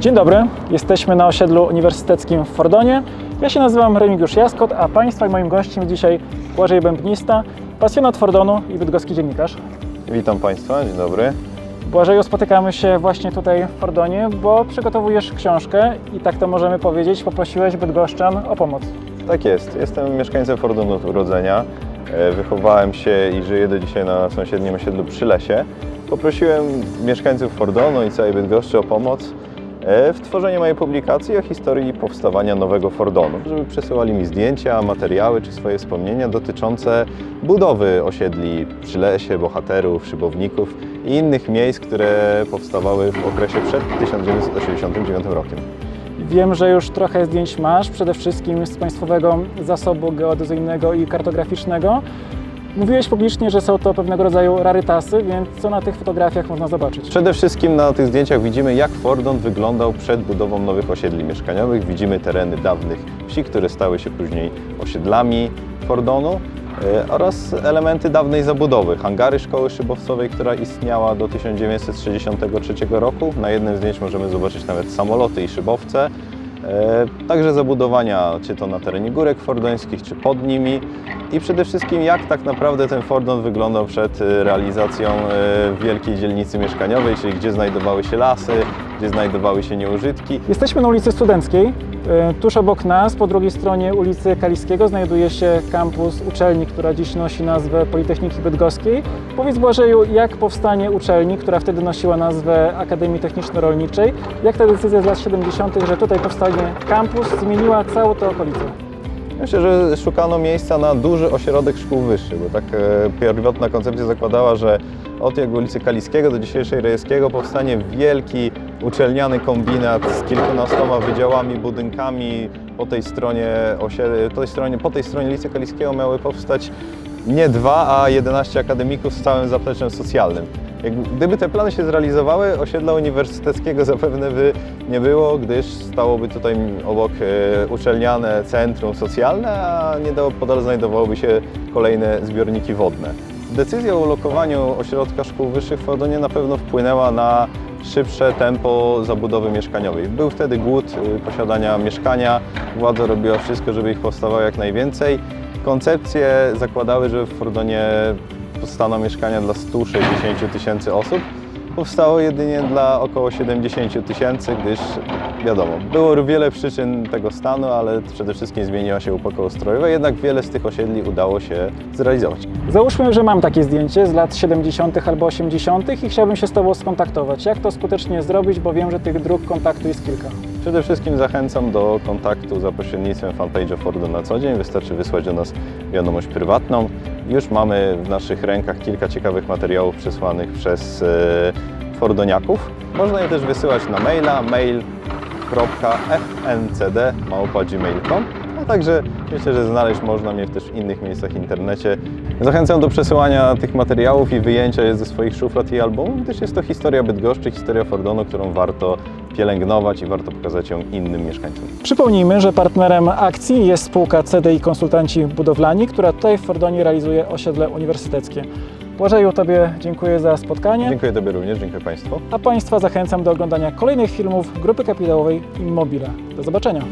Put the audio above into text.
Dzień dobry, jesteśmy na osiedlu uniwersyteckim w Fordonie. Ja się nazywam Remigiusz Jaskot, a Państwa i moim gościem dzisiaj Błażej Bębnista, pasjonat Fordonu i bydgoski dziennikarz. Witam Państwa, dzień dobry. Błażeju, spotykamy się właśnie tutaj w Fordonie, bo przygotowujesz książkę i tak to możemy powiedzieć, poprosiłeś bydgoszczan o pomoc. Tak jest, jestem mieszkańcem Fordonu od urodzenia. E, Wychowałem się i żyję do dzisiaj na sąsiednim osiedlu przy lesie. Poprosiłem mieszkańców Fordonu i całej Bydgoszczy o pomoc w tworzeniu mojej publikacji o historii powstawania nowego Fordonu, żeby przesyłali mi zdjęcia, materiały czy swoje wspomnienia dotyczące budowy osiedli przy lesie, bohaterów, szybowników i innych miejsc, które powstawały w okresie przed 1989 rokiem. Wiem, że już trochę zdjęć masz, przede wszystkim z Państwowego Zasobu Geodezyjnego i Kartograficznego. Mówiłeś publicznie, że są to pewnego rodzaju rarytasy, więc co na tych fotografiach można zobaczyć? Przede wszystkim na tych zdjęciach widzimy, jak Fordon wyglądał przed budową nowych osiedli mieszkaniowych. Widzimy tereny dawnych wsi, które stały się później osiedlami Fordonu e, oraz elementy dawnej zabudowy. Hangary szkoły szybowcowej, która istniała do 1963 roku. Na jednym z zdjęć możemy zobaczyć nawet samoloty i szybowce. E, Także zabudowania, czy to na terenie górek fordońskich, czy pod nimi. I przede wszystkim, jak tak naprawdę ten Fordon wyglądał przed e, realizacją e, wielkiej dzielnicy mieszkaniowej, czyli gdzie znajdowały się lasy, gdzie znajdowały się nieużytki. Jesteśmy na ulicy Studenckiej. E, Tuż obok nas, po drugiej stronie ulicy Kaliskiego, znajduje się kampus uczelni, która dziś nosi nazwę Politechniki Bydgoskiej. Powiedz Błażeju, jak powstanie uczelni, która wtedy nosiła nazwę Akademii Techniczno-Rolniczej, jak ta decyzja z lat 70., że tutaj powstanie kampus, zmieniła całą tę okolicę? Myślę, że szukano miejsca na duży ośrodek szkół wyższych, bo tak e, pierwotna koncepcja zakładała, że od jak ulicy Kaliskiego do dzisiejszej Rejewskiego powstanie wielki uczelniany kombinat z kilkunastoma wydziałami, budynkami. Po tej stronie, osie- po tej stronie, po tej stronie ulicy Kaliskiego miały powstać nie dwa, a 11 akademików z całym zapleczem socjalnym. Jak, gdyby te plany się zrealizowały, osiedla uniwersyteckiego zapewne by nie było, gdyż stałoby tutaj obok e, uczelniane centrum socjalne, a niedopodal znajdowałyby się kolejne zbiorniki wodne. Decyzja o ulokowaniu ośrodka szkół wyższych w Fordonie na pewno wpłynęła na szybsze tempo zabudowy mieszkaniowej. Był wtedy głód y, posiadania mieszkania, władza robiła wszystko, żeby ich powstawało jak najwięcej. Koncepcje zakładały, że w Fordonie powstaną mieszkania dla 160 tysięcy osób. Powstało jedynie dla około 70 tysięcy, gdyż wiadomo, było wiele przyczyn tego stanu, ale przede wszystkim zmieniła się epoka ustrojowa, jednak wiele z tych osiedli udało się zrealizować. Załóżmy, że mam takie zdjęcie z lat 70. albo 80. i chciałbym się z Tobą skontaktować. Jak to skutecznie zrobić, bo wiem, że tych dróg kontaktu jest kilka. Przede wszystkim zachęcam do kontaktu za pośrednictwem fanpage'a Fordo na co dzień. Wystarczy wysłać do nas wiadomość prywatną. Już mamy w naszych rękach kilka ciekawych materiałów przesłanych przez e, Fordoniaków. Można je też wysyłać na maila mail.fncd.gmail.com a także myślę, że znaleźć można mnie też w innych miejscach w internecie. Zachęcam do przesyłania tych materiałów i wyjęcia je ze swoich szuflad i albumów, gdyż jest to historia Bydgoszczy, historia Fordonu, którą warto pielęgnować i warto pokazać ją innym mieszkańcom. Przypomnijmy, że partnerem akcji jest spółka CDI Konsultanci Budowlani, która tutaj w Fordonie realizuje osiedle uniwersyteckie. Błażeju, Tobie dziękuję za spotkanie, Dziękuję Tobie również, dziękuję Państwu. a Państwa zachęcam do oglądania kolejnych filmów Grupy Kapitałowej Immobile. Do zobaczenia.